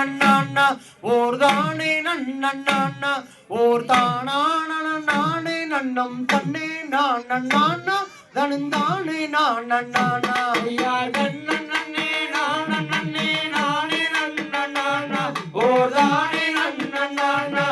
நன்னாண்ணா ஓர் தானே நன்னாண்ணா ஓர் தானா நானே நன்னம் தன்னே நான் நன்னாண்ணா தனந்தானே நான் நன்னாண்ணா. ஐயா கண்ணே நான் நன்னே நானே நன்னாண்ணா ஓர் தானே நன்னாண்ணா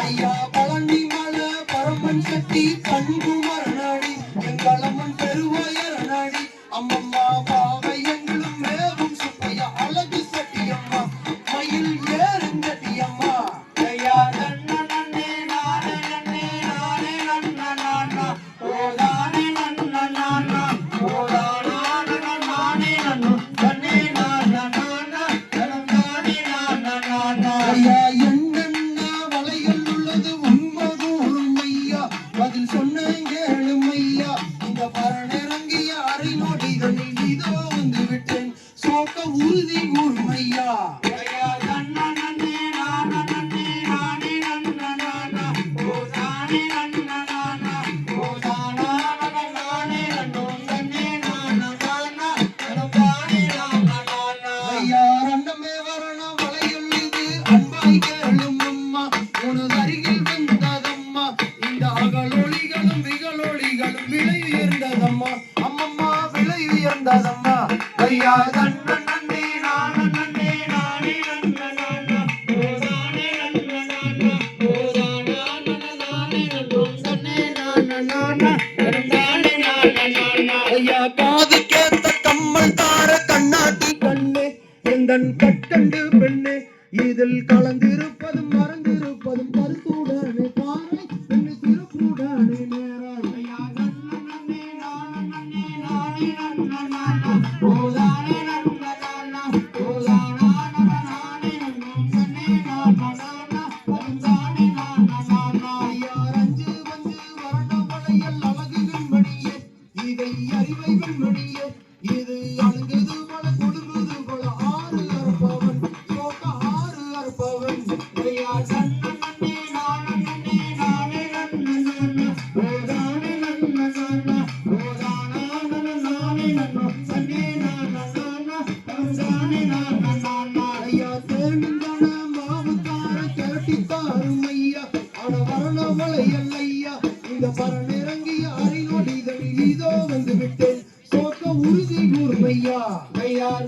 ஐயா பழனி மலை பரமன் சக்தி கண்குமரநாடி எங்களம்மன் ನಾನು சேர்த்த கம்மல் தார கண்ணாட்டி கண்ணு எந்தன் கட்டண்டு பெண்ணு இதில் கலந்திரு விட்டேன். சோக்க உறுதி கூர்மையா கையார்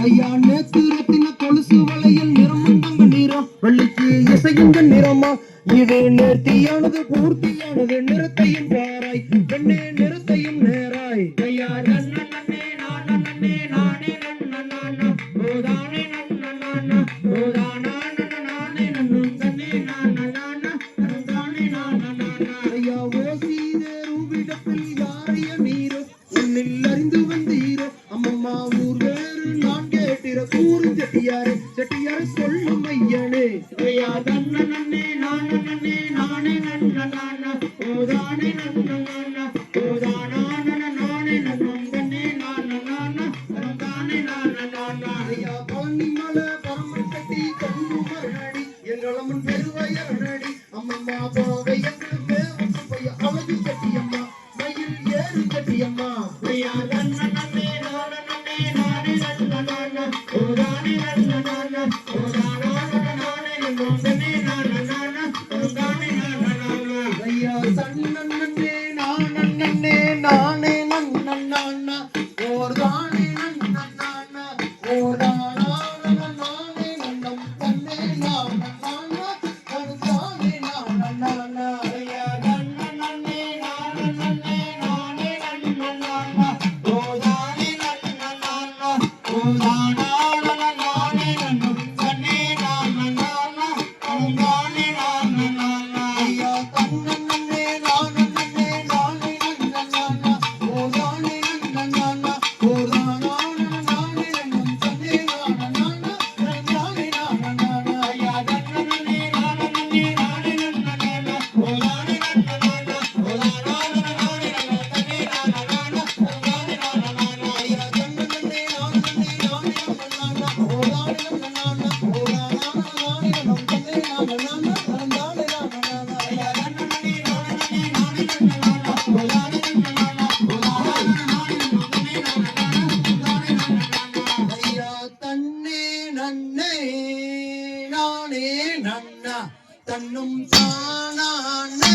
தலையானே திருத்தின கொலுசு வளையல் நிறமும் தங்க நிறம். வெள்ளிக்கு இசையுங்க நிறமா. இது நேர்த்தியானது பூர்த்தியானது நிறத்தையும் பாராய். பெண்ணே நிறத்தையும் நேராய். கையார் நானே நன்னு தன்னே நான நன்னே நானே நன்னா தன்னும் தானானே.